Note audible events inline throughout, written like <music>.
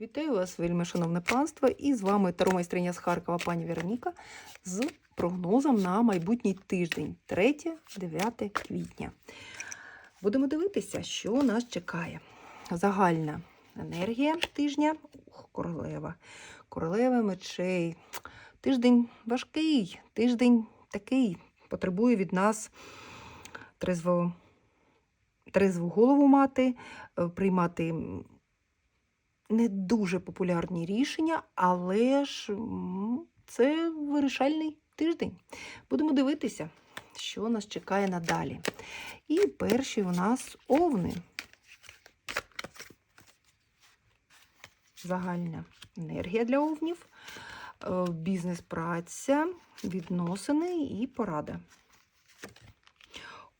Вітаю вас, вельми шановне панство, і з вами таромайстриня з Харкова пані Вероніка з прогнозом на майбутній тиждень, 3-9 квітня. Будемо дивитися, що нас чекає. Загальна енергія тижня. Ух, королева. Королева мечей. Тиждень важкий, тиждень такий. Потребує від нас трезво, трезву голову мати, е, приймати не дуже популярні рішення, але ж це вирішальний тиждень. Будемо дивитися, що нас чекає надалі. І перші у нас овни. Загальна енергія для овнів, е, бізнес-праця, відносини і порада.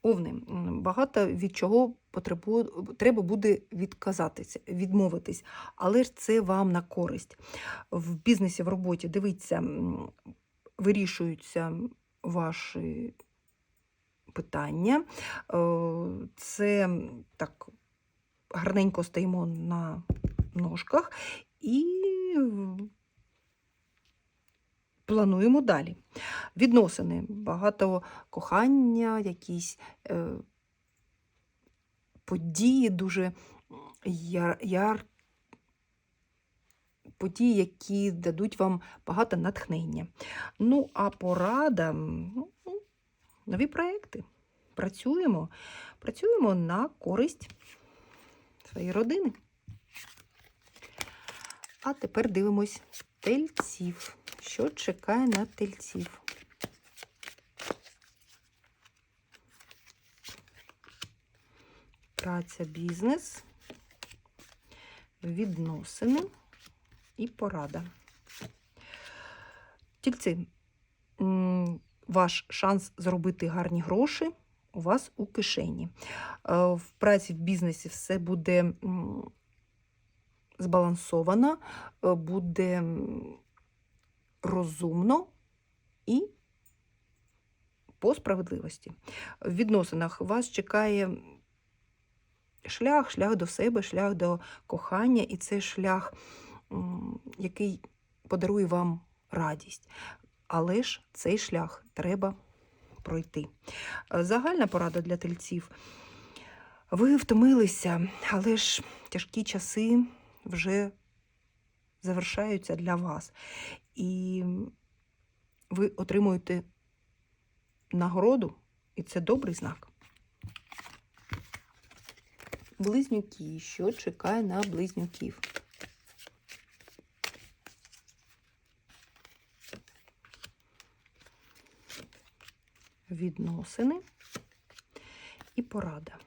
Овни, багато від чого потребує, треба буде відказатися, відмовитись, але ж це вам на користь. В бізнесі, в роботі, дивіться, вирішуються ваші питання. Е, Це так гарненько стоїмо на ножках і плануємо далі. Відносини, багато кохання, якісь е, події дуже яр, яр, події, які дадуть вам багато натхнення. Ну, а порада, ну, ну, нові проекти. Працюємо, працюємо на користь своєї родини. А тепер дивимось тельців. Що чекає на тельців? Праця, бізнес, відносини і порада. Тільці, ваш шанс заробити гарні гроші у вас у кишені. Е, В праці, в бізнесі все буде збалансовано, е, буде розумно і по справедливості. В відносинах вас чекає шлях, шлях до себе, шлях до кохання, і це шлях, який подарує вам радість. Але ж цей шлях треба пройти. Е, Загальна порада для тельців. Ви втомилися, але ж тяжкі часи вже завершаються для вас. І ви отримуєте нагороду, і це добрий знак. Близнюки. Що чекає на близнюків? Відносини і порада.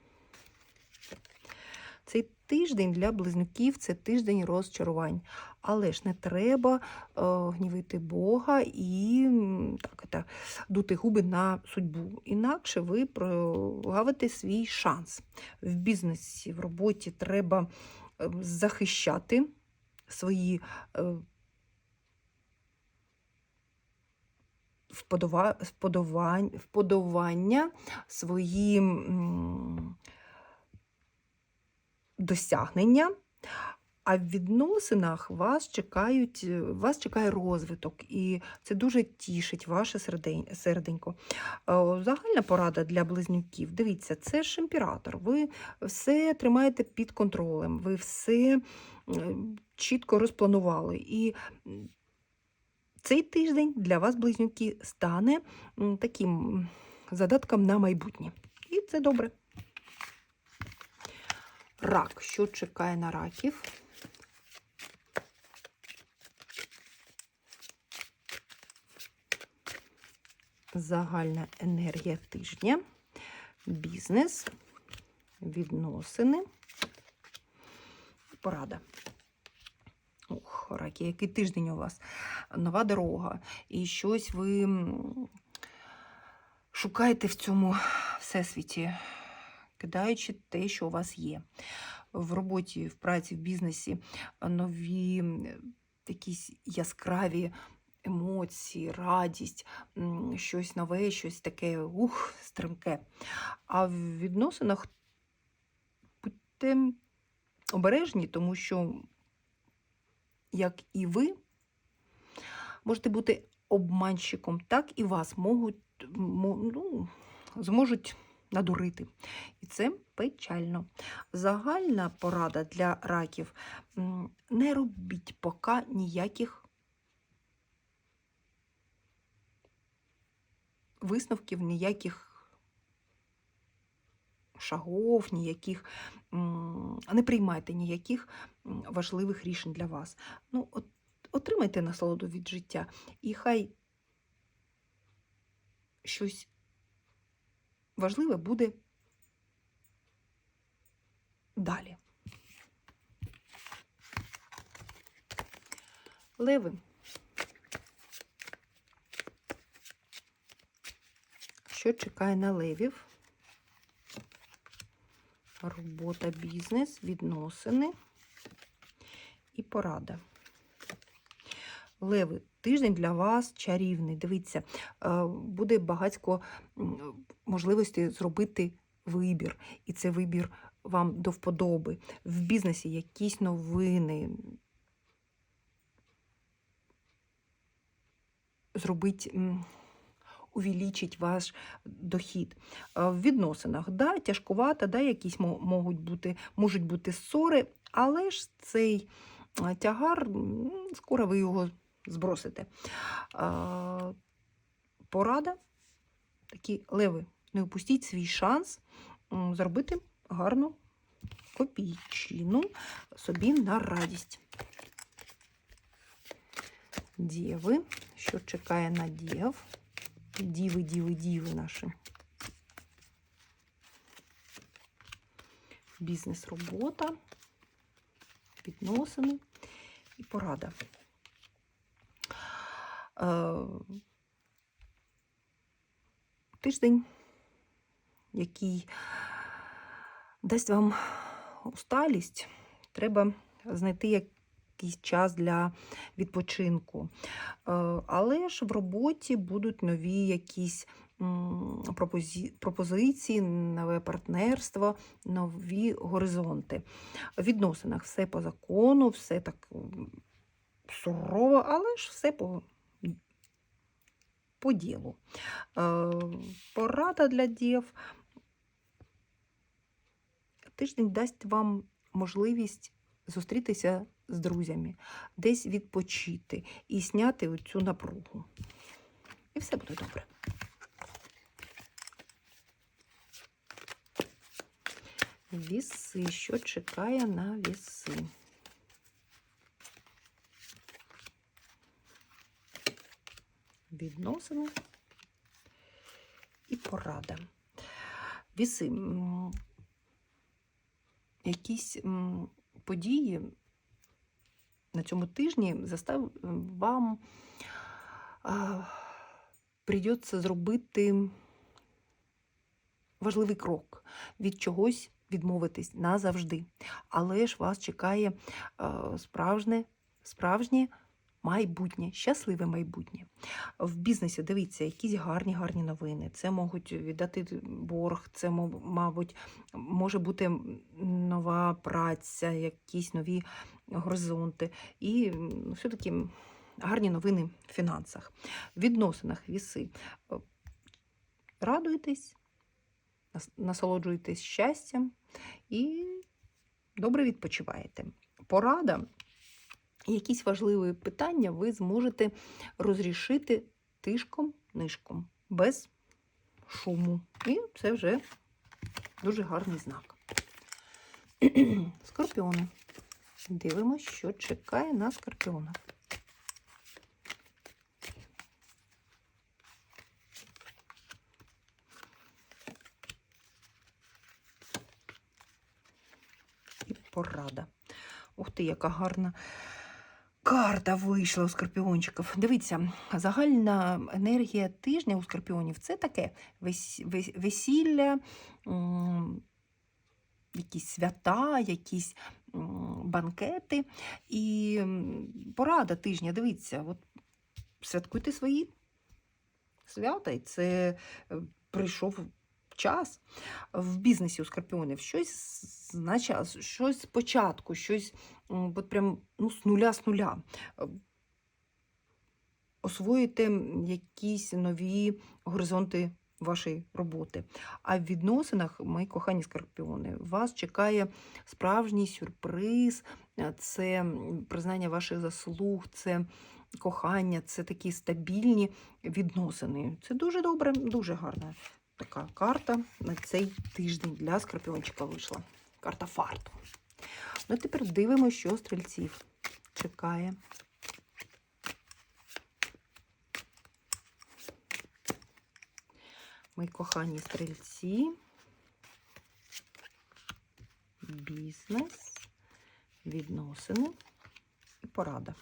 Цей тиждень для близнюків це тиждень розчарувань. Але ж не треба е, гнівити Бога і так, так, дути губи на судьбу. Інакше ви прогавите свій шанс. В бізнесі, в роботі треба е, захищати свої е, вподобання, свої досягнення. А в відносинах вас чекають, е, вас чекає розвиток, і це дуже тішить ваше серденько. Е, Загальна порада для близнюків. Дивіться, це ж імператор. Ви все тримаєте під контролем, ви все е, чітко розпланували. І цей тиждень для вас, близнюки, стане таким задатком на майбутнє. І це добре. Рак. Що чекає на раків? Загальна енергія тижня, бізнес, відносини, порада. Ух, раки, який тиждень у вас? Нова дорога. І щось ви шукаєте в цьому всесвіті, кидаючи те, що у вас є. В роботі, в праці, в бізнесі нові якісь яскраві емоції, радість, щось нове, щось таке ух, стрімке. А в відносинах будьте обережні, тому що як і ви можете бути обманщиком, так і вас можуть, ну, зможуть надурити. І це печально. Загальна порада для раків не робіть поки ніяких висновків, ніяких шагов, ніяких не приймайте ніяких важливих рішень для вас. Ну, от, отримайте насолоду від життя, і хай щось важливе буде далі. Леви. Що чекає на левів? Робота, бізнес, відносини і порада. Леви, тиждень для вас чарівний. Дивіться, е, буде багатько можливості зробити вибір. І це вибір вам до вподоби. В бізнесі якісь новини. Зробить, увеличить ваш дохід. Е, В відносинах, да, тяжкувато, да, якісь можуть бути, можуть бути ссори, але ж цей е, тягар, скоро ви його збросите. Порада. Такі леви, не упустіть свій шанс зробити гарну копійчину собі на радість. Діви, що чекає на дів? Діви, діви, діви наші. Бізнес, робота, відносини і порада. Тиждень, який дасть вам усталість, треба знайти якийсь час для відпочинку. Е, Але ж в роботі будуть нові якісь пропозиції, нове партнерство, нові горизонти. В відносинах все по закону, все так сурово, але ж все по, по ділу. Е, Порада для дів. Тиждень дасть вам можливість зустрітися з друзями, десь відпочити і зняти цю напругу. І все буде добре. Віси, що чекає на віси? Відносини і порада. Віси. Якісь події на цьому тижні застав вам а, прийдеться зробити важливий крок від чогось відмовитись назавжди. Але ж вас чекає а, справжнє, справжнє майбутнє, щасливе майбутнє. В бізнесі дивіться, якісь гарні гарні новини. Це можуть віддати борг, це, мабуть, може бути нова праця, якісь нові горизонти. І все-таки гарні новини в фінансах. Відносинах віси. Е, Радуйтесь, насолоджуйтесь щастям і добре відпочиваєте. Порада. Якісь важливі питання ви зможете розрішити тишком-нишком, без шуму. І це вже дуже гарний знак. Скорпіони. Дивимось, що чекає на скорпіона. І порада. Ух ти, яка гарна карта вийшла у скорпіончиків. Дивіться, загальна енергія тижня у скорпіонів це таке вес- вес- весілля, якісь свята, якісь банкети. І порада тижня, дивіться, от святкуйте свої свята, і це е, прийшов час в бізнесі у скорпіонів щось знача, щось спочатку, щось от прям ну, з нуля з нуля. Освоїте м, якісь нові горизонти вашої роботи. А в відносинах, мої кохані скорпіони, вас чекає справжній сюрприз, це признання ваших заслуг, це кохання, це такі стабільні відносини. Це дуже добре, дуже гарна така карта на цей тиждень для скорпіончика вийшла. Карта фарту. Ну, тепер дивимося, що стрільців чекає. Мої кохані стрільці. Бізнес, відносини і порада.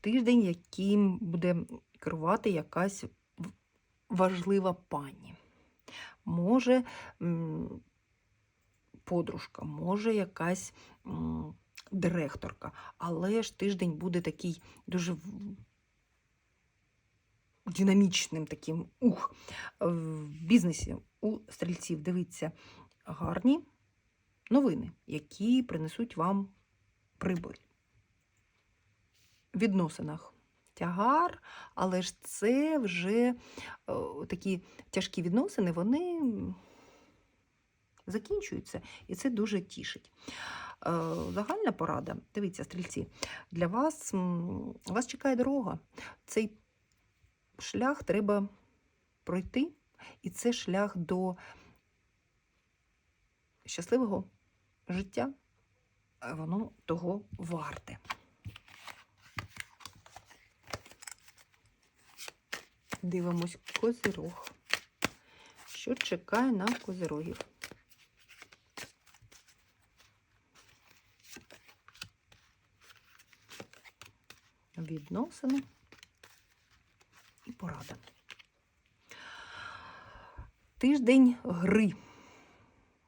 Тиждень, яким буде керувати якась важлива пані. Може подружка, може якась директорка, але ж тиждень буде такий дуже динамічним таким ух. В бізнесі у стрільців дивіться гарні новини, які принесуть вам прибуль. В відносинах тягар, але ж це вже о, такі тяжкі відносини, вони закінчуються, і це дуже тішить. Е, Загальна порада, дивіться, стрільці, для вас вас чекає дорога. Цей шлях треба пройти, і це шлях до щасливого життя. Воно того варте. Дивимось козирог. Що чекає на козирогів? Відносини і порада. Тиждень гри.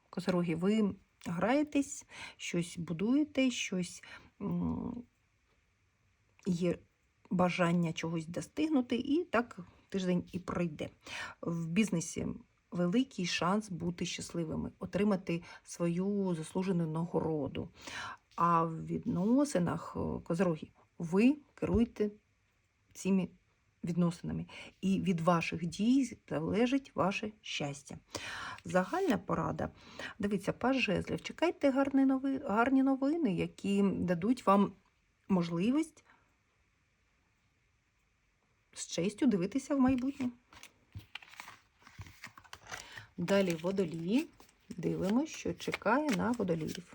Козороги, ви граєтесь, щось будуєте, щось є бажання чогось достигнути, і так тиждень і пройде. В бізнесі великий шанс бути щасливими, отримати свою заслужену нагороду. А в відносинах е, ви керуєте цими відносинами. І від ваших дій залежить ваше щастя. Загальна порада. Дивіться, паж жезлів. Чекайте гарні новини, які дадуть вам можливість з честю дивитися в майбутнє. Далі водолії. Дивимося, що чекає на водоліїв.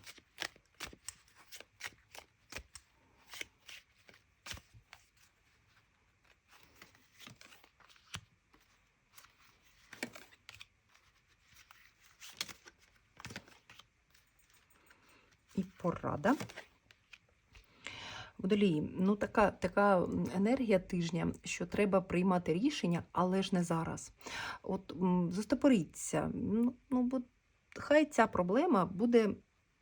І порада. Водолії, ну така, така енергія тижня, що треба приймати рішення, але ж не зараз. От застопоріться. Ну, ну, бо хай ця проблема буде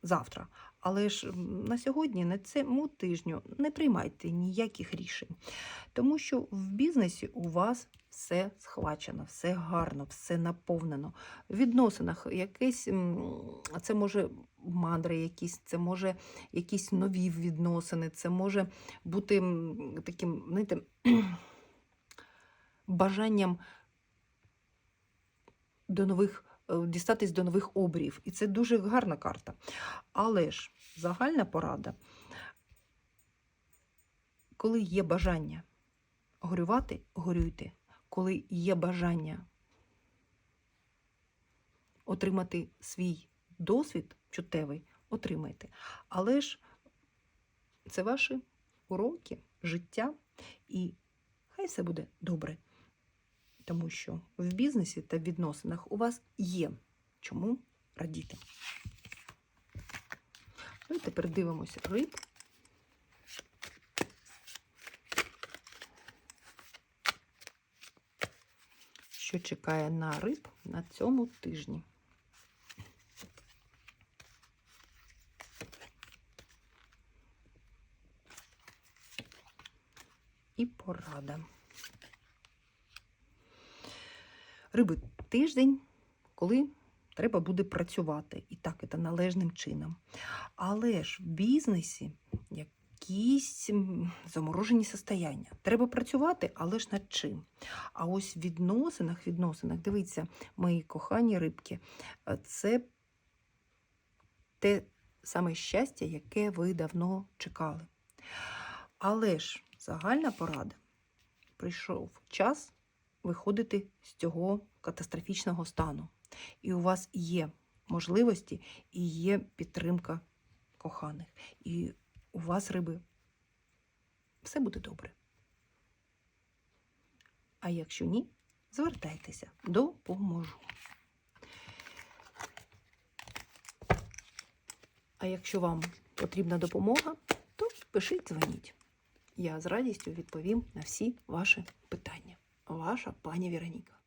завтра. Але ж на сьогодні, на цьому тижню, не приймайте ніяких рішень. Тому що в бізнесі у вас все схвачено, все гарно, все наповнено. В відносинах якесь, це може мандри якісь, це може якісь нові відносини, це може бути таким, знаєте, <clears throat> бажанням до нових, дістатись до нових обрів. І це дуже гарна карта. Але ж загальна порада, коли є бажання горювати, горюйте. Коли є бажання отримати свій досвід чуттєвий, отримайте. Але ж це ваші уроки, життя, і хай все буде добре. Тому що в бізнесі та відносинах у вас є чому радіти. Ну і тепер дивимося риб. Що чекає на риб на цьому тижні? І порада. Риби тиждень, коли треба буде працювати. І так, це належним чином. Але ж в бізнесі якісь заморожені состояння. Треба працювати, але ж над чим? А ось в відносинах, відносинах, дивіться, мої кохані рибки, е, це те саме щастя, яке ви давно чекали. Але ж загальна порада прийшов час виходити з цього катастрофічного стану. І у вас є можливості і є підтримка коханих. І у вас, риби, все буде добре. А якщо ні, звертайтеся, допоможу. А якщо вам потрібна допомога, то пишіть, дзвоніть. Я з радістю відповім на всі ваші питання. Ваша пані Вероніка.